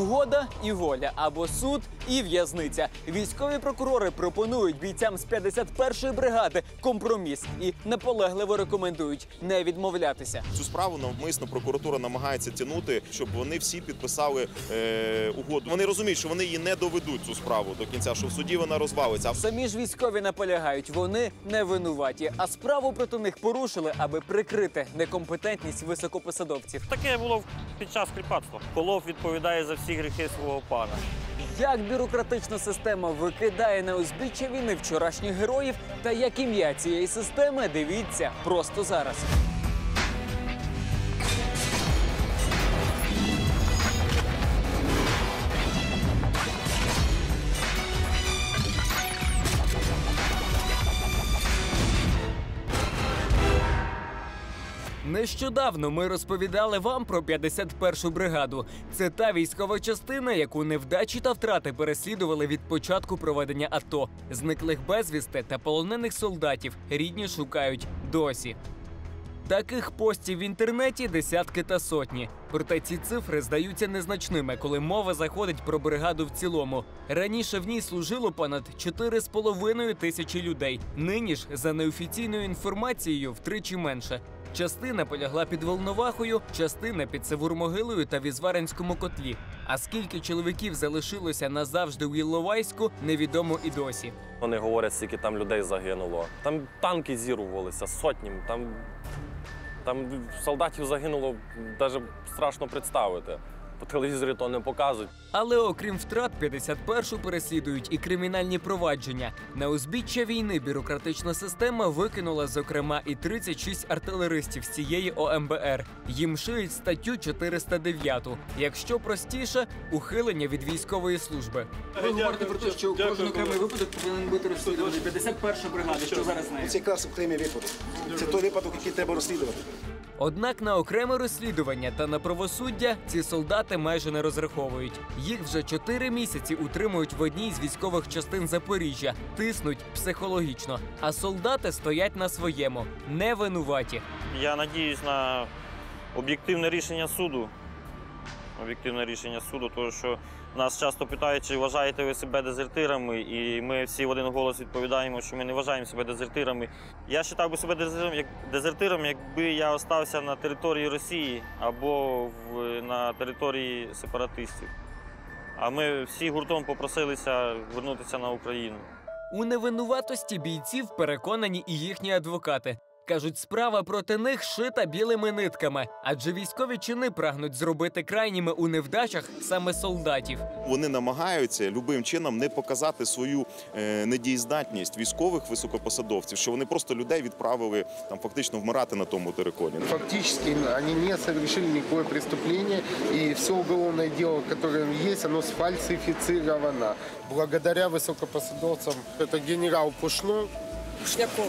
Угода і воля або суд і в'язниця. Військові прокурори пропонують бійцям з 51-ї бригади компроміс і наполегливо рекомендують не відмовлятися. Цю справу навмисно прокуратура намагається тягнути, щоб вони всі підписали е, угоду. Вони розуміють, що вони її не доведуть цю справу до кінця, що в суді вона розвалиться. Самі ж військові наполягають, вони не винуваті, а справу проти них порушили, аби прикрити некомпетентність високопосадовців. Таке було під час кріпацтва. Колов відповідає за всі гріхи свого пана. Як бюрократична система викидає на узбіччя війни вчорашніх героїв, та як ім'я цієї системи дивіться просто зараз. Нещодавно ми розповідали вам про 51-шу бригаду. Це та військова частина, яку невдачі та втрати переслідували від початку проведення АТО. Зниклих безвісти та полонених солдатів рідні шукають досі. Таких постів в інтернеті десятки та сотні. Проте ці цифри здаються незначними, коли мова заходить про бригаду в цілому. Раніше в ній служило понад 4,5 тисячі людей. Нині ж, за неофіційною інформацією, втричі менше. Частина полягла під Волновахою, частина під Севурмогилою та Візваренському котлі. А скільки чоловіків залишилося назавжди у Іловайську, невідомо і досі. Вони говорять, скільки там людей загинуло. Там танки зірвалися сотні. Там, там солдатів загинуло, навіть страшно представити. По телевізорі то не показують. Але окрім втрат, 51-шу переслідують і кримінальні провадження. На узбіччя війни бюрократична система викинула, зокрема, і 36 артилеристів з цієї ОМБР. Їм шиють статтю 409. Якщо простіше, ухилення від військової служби. Ви говорите про те, що кожен окремий випадок повинен бути розслідуваний. 51-ша бригада, що зараз з нею? Це якраз окремий випадок. Це той випадок, який треба розслідувати. Однак на окреме розслідування та на правосуддя ці солдати майже не розраховують. Їх вже чотири місяці утримують в одній з військових частин Запоріжжя, тиснуть психологічно. А солдати стоять на своєму, не винуваті. Я надіюсь на об'єктивне рішення суду. Об'єктивне рішення суду, тому що нас часто питають, чи вважаєте ви себе дезертирами, і ми всі в один голос відповідаємо, що ми не вважаємо себе дезертирами. Я вважав би себе дезертиром, як дезертиром, якби я остався на території Росії або в, на території сепаратистів. А ми всі гуртом попросилися вернутися на Україну. У невинуватості бійців переконані і їхні адвокати. Кажуть, справа проти них шита білими нитками, адже військові чини прагнуть зробити крайніми у невдачах саме солдатів. Вони намагаються любим чином не показати свою е, недієздатність військових високопосадовців, що вони просто людей відправили там фактично вмирати на тому териконі. Фактически они не совершили никакое преступление, и все уголовное дело, которое есть, оно сфальсифицировано. Благодаря высокопосадовцам, это генерал Пушно,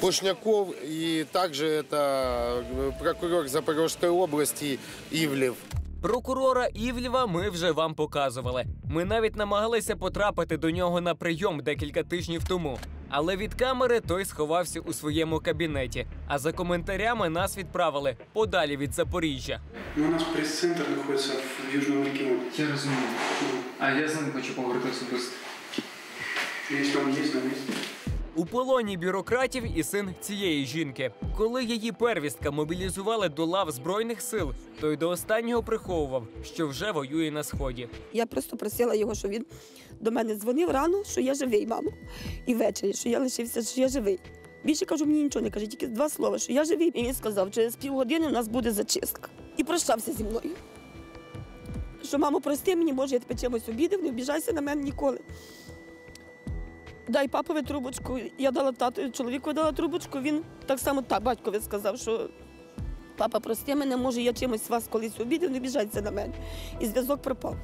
Пушняков, и также это э, прокурор Запорожской области Ивлев. Прокурора Івлєва ми вже вам показували. Ми навіть намагалися потрапити до нього на прийом декілька тижнів тому. Але від камери той сховався у своєму кабінеті. А за коментарями нас відправили подалі від Запоріжжя. Ну, у нас прес-центр знаходиться в Южному регіоні. Я розумію. А я з ним хочу поговорити особисто. Якщо там є місці. У полоні бюрократів і син цієї жінки. Коли її первістка мобілізували до лав збройних сил, той до останнього приховував, що вже воює на сході. Я просто просила його, щоб він до мене дзвонив рано, що я живий, мамо. І ввечері, що я лишився, що я живий. Більше кажу, мені нічого не каже, тільки два слова, що я живий. І він сказав, через півгодини у нас буде зачистка. І прощався зі мною. Що, мамо, прости мені, може, я тебе чимось обідав, не обіжайся на мене ніколи. Дай папові трубочку. Я дала тату, чоловіку дала трубочку, він так само так, батькові сказав, що папа, прости мене, може, я чимось вас колись обідав, не обіжайся на мене. І зв'язок пропав.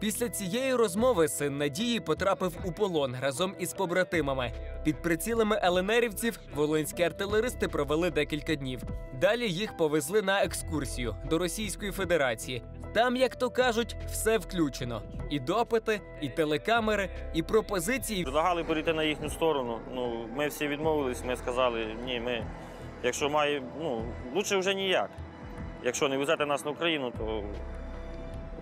Після цієї розмови син Надії потрапив у полон разом із побратимами. Під прицілами еленерівців волинські артилеристи провели декілька днів. Далі їх повезли на екскурсію до Російської Федерації. Там, як то кажуть, все включено: і допити, і телекамери, і пропозиції. Предлагали перейти на їхню сторону. Ну, ми всі відмовились, ми сказали, ні, ми, якщо має, ну, лучше вже ніяк. Якщо не везете нас на Україну, то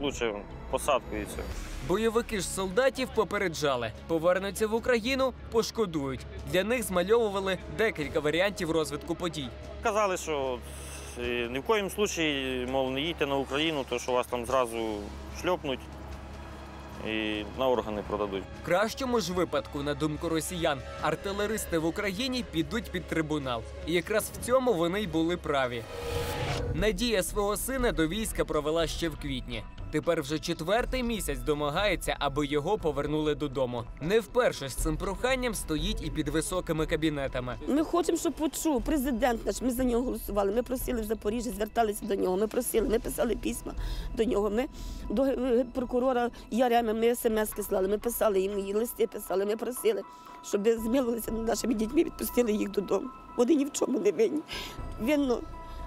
Лучше посадку і все. Бойовики ж солдатів попереджали, повернуться в Україну, пошкодують. Для них змальовували декілька варіантів розвитку подій. Казали, що ні в коїм случаї, мов, не їдьте на Україну, то що вас там зразу шльопнуть і на органи продадуть. В кращому ж випадку, на думку росіян, артилеристи в Україні підуть під трибунал. І якраз в цьому вони й були праві. Надія свого сина до війська провела ще в квітні. Тепер вже четвертий місяць домагається, аби його повернули додому. Не вперше з цим проханням стоїть і під високими кабінетами. Ми хочемо, щоб почув президент наш. Ми за нього голосували. Ми просили в Запоріжжі, зверталися до нього. Ми просили, ми писали письма до нього. Ми до е, прокурора Яреми ми смс слали. Ми писали їм листи писали. Ми просили, щоб змилилися над нашими дітьми, відпустили їх додому. Вони ні в чому не винні. Винно.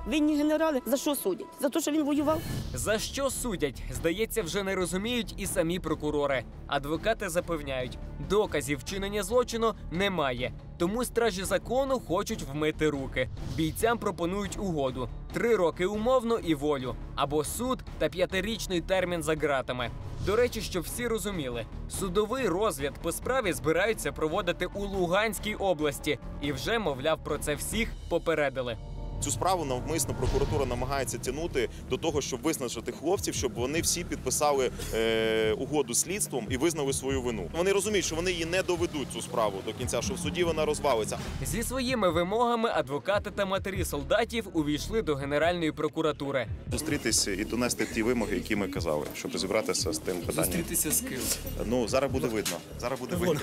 Винні генерали за що судять? За те, що він воював? За що судять? Здається, вже не розуміють і самі прокурори. Адвокати запевняють, доказів вчинення злочину немає. Тому стражі закону хочуть вмити руки. Бійцям пропонують угоду: три роки умовно і волю, або суд та п'ятирічний термін за ґратами. До речі, щоб всі розуміли, судовий розгляд по справі збираються проводити у Луганській області, і вже, мовляв, про це всіх попередили. Цю справу навмисно прокуратура намагається тягнути до того, щоб визначити хлопців, щоб вони всі підписали е, угоду слідством і визнали свою вину. Вони розуміють, що вони її не доведуть цю справу до кінця, що в суді вона розвалиться. Зі своїми вимогами адвокати та матері солдатів увійшли до Генеральної прокуратури. Зустрітися і донести ті вимоги, які ми казали, щоб розібратися з тим питанням. Зустрітися з ким? Ну зараз буде видно. Зараз буде видно.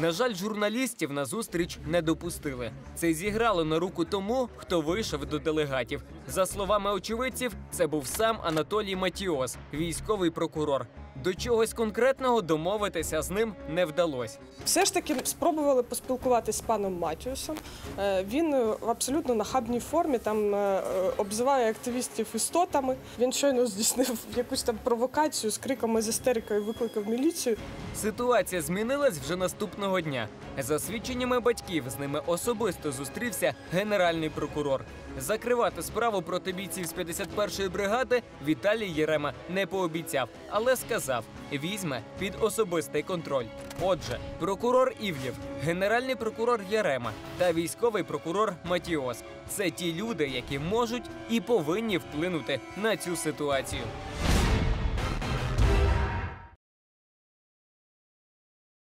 На жаль, журналістів на зустріч не допустили. Це зіграло на руку тому, хто вийшов до делегатів. За словами очевидців, це був сам Анатолій Матіос, військовий прокурор. До чогось конкретного домовитися з ним не вдалося. Все ж таки спробували поспілкуватися з паном Матіусом. Е, Він е, в абсолютно нахабній формі там е, обзиває активістів істотами. Він щойно здійснив якусь там провокацію з криками з істерикою, викликав міліцію. Ситуація змінилась вже наступного дня. За свідченнями батьків з ними особисто зустрівся генеральний прокурор. Закривати справу проти бійців з 51-ї бригади Віталій Єрема не пообіцяв, але сказав, візьме під особистий контроль. Отже, прокурор Івлів, генеральний прокурор Ярема та військовий прокурор Матіос це ті люди, які можуть і повинні вплинути на цю ситуацію.